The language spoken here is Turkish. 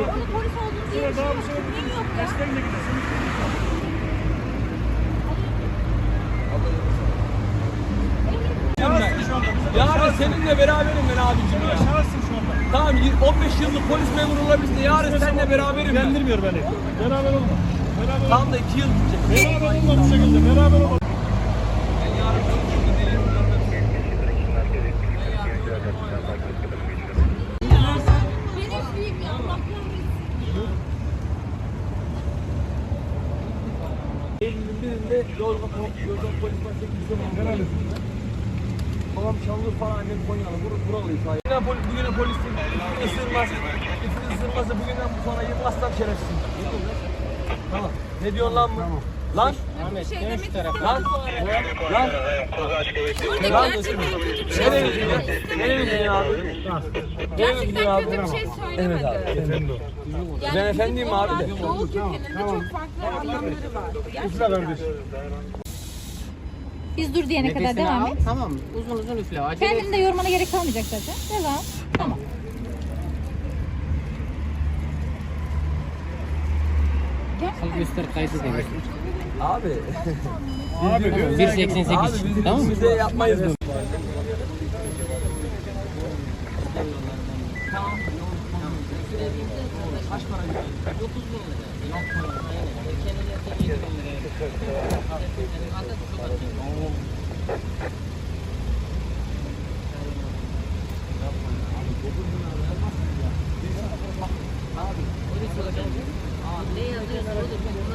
Okulda polis olduğunu diye bir şey yok. Kimin yok ya? Mesleğine gidesin. Yarın seninle beraberim ben abicim ya. Şahıssın şu anda. Tamam 15 yıllık polis memuru olabilirsin. Yarın seninle beraberim ben. Beni. Beraber olma. Beraber olma. Tam da 2 yıl gidecek. Beraber olma bu şekilde. Beraber olma. Eylül'ün birinde Yozgat Yozgat Polis Başkanı oldu. Babam Şanlıurfa, annem Konyalı. Bur buralıyız. Bugüne, poli, bugüne polis ısırmaz. İkiniz ısırmazsa bugünden sonra yılmazsam şerefsizim. Tamam. Ne diyorsun lan bu? Lan? Bir şey demek istedim. Lan? Lan? Burada Lan? gerçekten kötü bir şey Nereye söylemedi. gidiyorsun? Nereye gidiyorsun abi? Nereye gidiyorsun Gerçekten abi? kötü bir şey söylemedi. Evet abi. Efendi o. Yani Ben bizim efendiyim abi de. olarak Doğu kökeninde çok farklı anlamları var. Gerçekten. Biz dur diyene kadar Nefesini devam al, et. Tamam mı? Uzun uzun üfle. Acele Kendini de yormana gerek kalmayacak zaten. Devam. Tamam. et. Göster kayısı demek. Abi. Abi diyoruz. 1.88. Tamam mı? Biz de yapmayız bunu. Kaç para? 9 bin Abi, ne yazıyorsun?